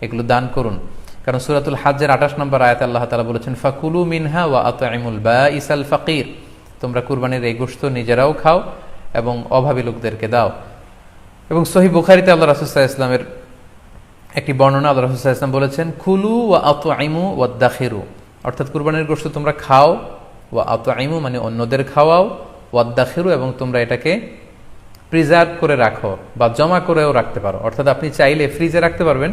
এগুলো দান করুন। কারণ সুরাতুল হাজের আঠাশ নম্বর আয়াত আল্লাহ তালা বলেছেন, ফাকুলু মিনহা ওয়া আতআইমুল বা ইসাল ফাকির। তোমরা কুরবানির এই গোস্ত নিজেরাও খাও এবং অভাবী লোকদেরকে দাও। এবং সহি বুখারিতে আল্লাহ রাসুসাহ ইসলামের একটি বর্ণনা আল্লাহ রাসুসাহ ইসলাম বলেছেন খুলু ওয়া আতু আইমু ওয়া দাখিরু। অর্থাৎ কুরবানির গোস্ত তোমরা খাও, ওয়া আতু আইমু মানে অন্যদের খাওয়াও ওয়াদ্দাখিরু এবং তোমরা এটাকে প্রিজার্ভ করে রাখো বা জমা করেও রাখতে পারো। অর্থাৎ আপনি চাইলে ফ্রিজে রাখতে পারবেন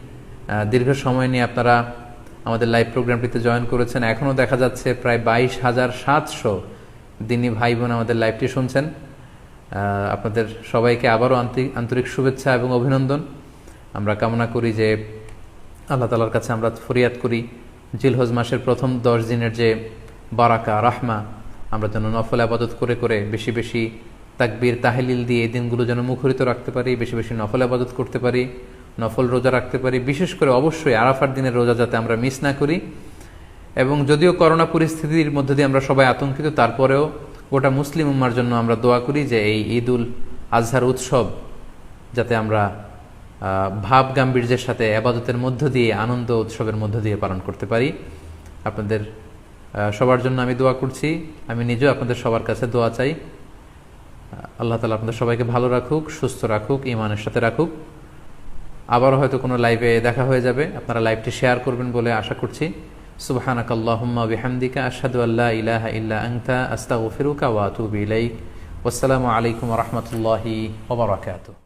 দীর্ঘ সময় নিয়ে আপনারা আমাদের লাইভ প্রোগ্রামটিতে জয়েন করেছেন। এখনও দেখা যাচ্ছে প্রায় বাইশ হাজার সাতশো দিনী ভাই বোন আমাদের লাইভটি শুনছেন। আপনাদের সবাইকে আবারও আন্তরিক শুভেচ্ছা এবং অভিনন্দন। আমরা কামনা করি যে আল্লাহ তালার কাছে আমরা ফরিয়াদ করি। জিলহজ মাসের প্রথম দশ দিনের যে বারাকা, রাহমা, আমরা যেন নফল আবাদত করে করে বেশি বেশি তাকবীর, তাহলিল দিয়ে এই দিনগুলো যেন মুখরিত রাখতে পারি, বেশি বেশি নফল আবাদত করতে পারি। নফল রোজা রাখতে পারি। বিশেষ করে অবশ্যই আরাফার দিনের রোজা যাতে আমরা মিস না করি। এবং যদিও করোনা পরিস্থিতির মধ্যে দিয়ে আমরা সবাই আতঙ্কিত, তারপরেও গোটা মুসলিম উম্মার জন্য আমরা দোয়া করি যে এই ঈদ উল আজহার উৎসব যাতে আমরা ভাব গাম্ভীর্যের সাথে আবাদতের মধ্য দিয়ে, আনন্দ উৎসবের মধ্য দিয়ে পালন করতে পারি। আপনাদের সবার জন্য আমি দোয়া করছি। আমি নিজেও আপনাদের সবার কাছে দোয়া চাই। আল্লাহ তালা আপনাদের সবাইকে ভালো রাখুক, সুস্থ রাখুক ইমানের সাথে রাখুক। আবারও হয়তো কোনো লাইভে দেখা হয়ে যাবে। আপনারা লাইভটি শেয়ার করবেন বলে আশা করছি। সুবাহানাক আল্লাহম্মা বিহামদিকা আশহাদু আল্লাহ ইলাহা ইল্লা আংতা আস্তাগফিরুকা ওয়া আতুবু ইলাইক। ওয়াসসালামু আলাইকুম ওয়া বারাকাতুহু।